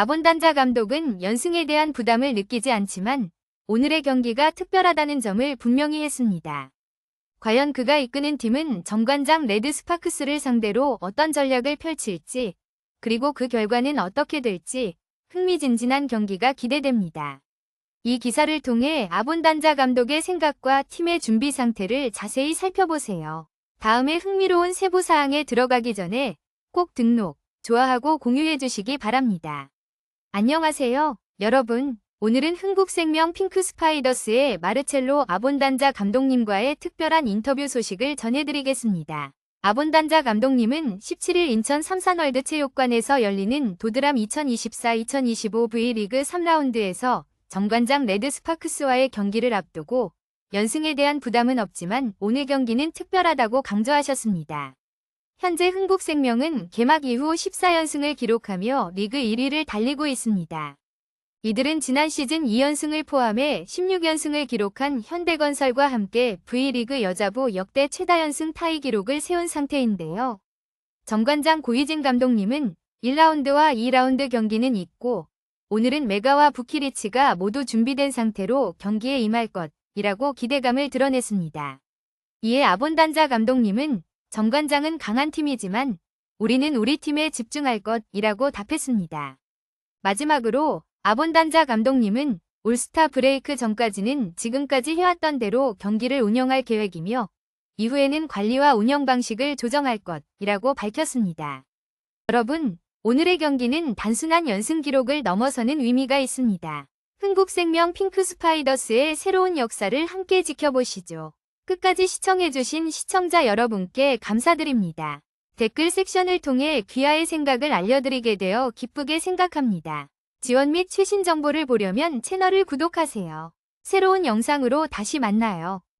아본단자 감독은 연승에 대한 부담을 느끼지 않지만 오늘의 경기가 특별하다는 점을 분명히 했습니다. 과연 그가 이끄는 팀은 정관장 레드 스파크스를 상대로 어떤 전략을 펼칠지, 그리고 그 결과는 어떻게 될지 흥미진진한 경기가 기대됩니다. 이 기사를 통해 아본단자 감독의 생각과 팀의 준비 상태를 자세히 살펴보세요. 다음에 흥미로운 세부 사항에 들어가기 전에 꼭 등록, 좋아하고 공유해 주시기 바랍니다. 안녕하세요, 여러분. 오늘은 흥국생명 핑크스파이더스의 마르첼로 아본단자 감독님과의 특별한 인터뷰 소식을 전해드리겠습니다. 아본단자 감독님은 17일 인천 삼산월드 체육관에서 열리는 도드람 2024-2025 V리그 3라운드에서 정관장 레드 스파크스와의 경기를 앞두고 연승에 대한 부담은 없지만 오늘 경기는 특별하다고 강조하셨습니다. 현재 흥국생명은 개막 이후 14연승을 기록하며 리그 1위를 달리고 있습니다. 이들은 지난 시즌 2연승을 포함해 16연승을 기록한 현대건설과 함께 V리그 여자부 역대 최다 연승 타이 기록을 세운 상태인데요. 정관장 고이진 감독님은 1라운드와 2라운드 경기는 있고 오늘은 메가와 부키리치가 모두 준비된 상태로 경기에 임할 것이라고 기대감을 드러냈습니다. 이에 아본단자 감독님은 정관장은 강한 팀이지만 우리는 우리 팀에 집중할 것이라고 답했습니다. 마지막으로 아본단자 감독님은 올스타 브레이크 전까지는 지금까지 해왔던 대로 경기를 운영할 계획이며 이후에는 관리와 운영 방식을 조정할 것이라고 밝혔습니다. 여러분, 오늘의 경기는 단순한 연승 기록을 넘어서는 의미가 있습니다. 흥국생명 핑크 스파이더스의 새로운 역사를 함께 지켜보시죠. 끝까지 시청해주신 시청자 여러분께 감사드립니다. 댓글 섹션을 통해 귀하의 생각을 알려드리게 되어 기쁘게 생각합니다. 지원 및 최신 정보를 보려면 채널을 구독하세요. 새로운 영상으로 다시 만나요.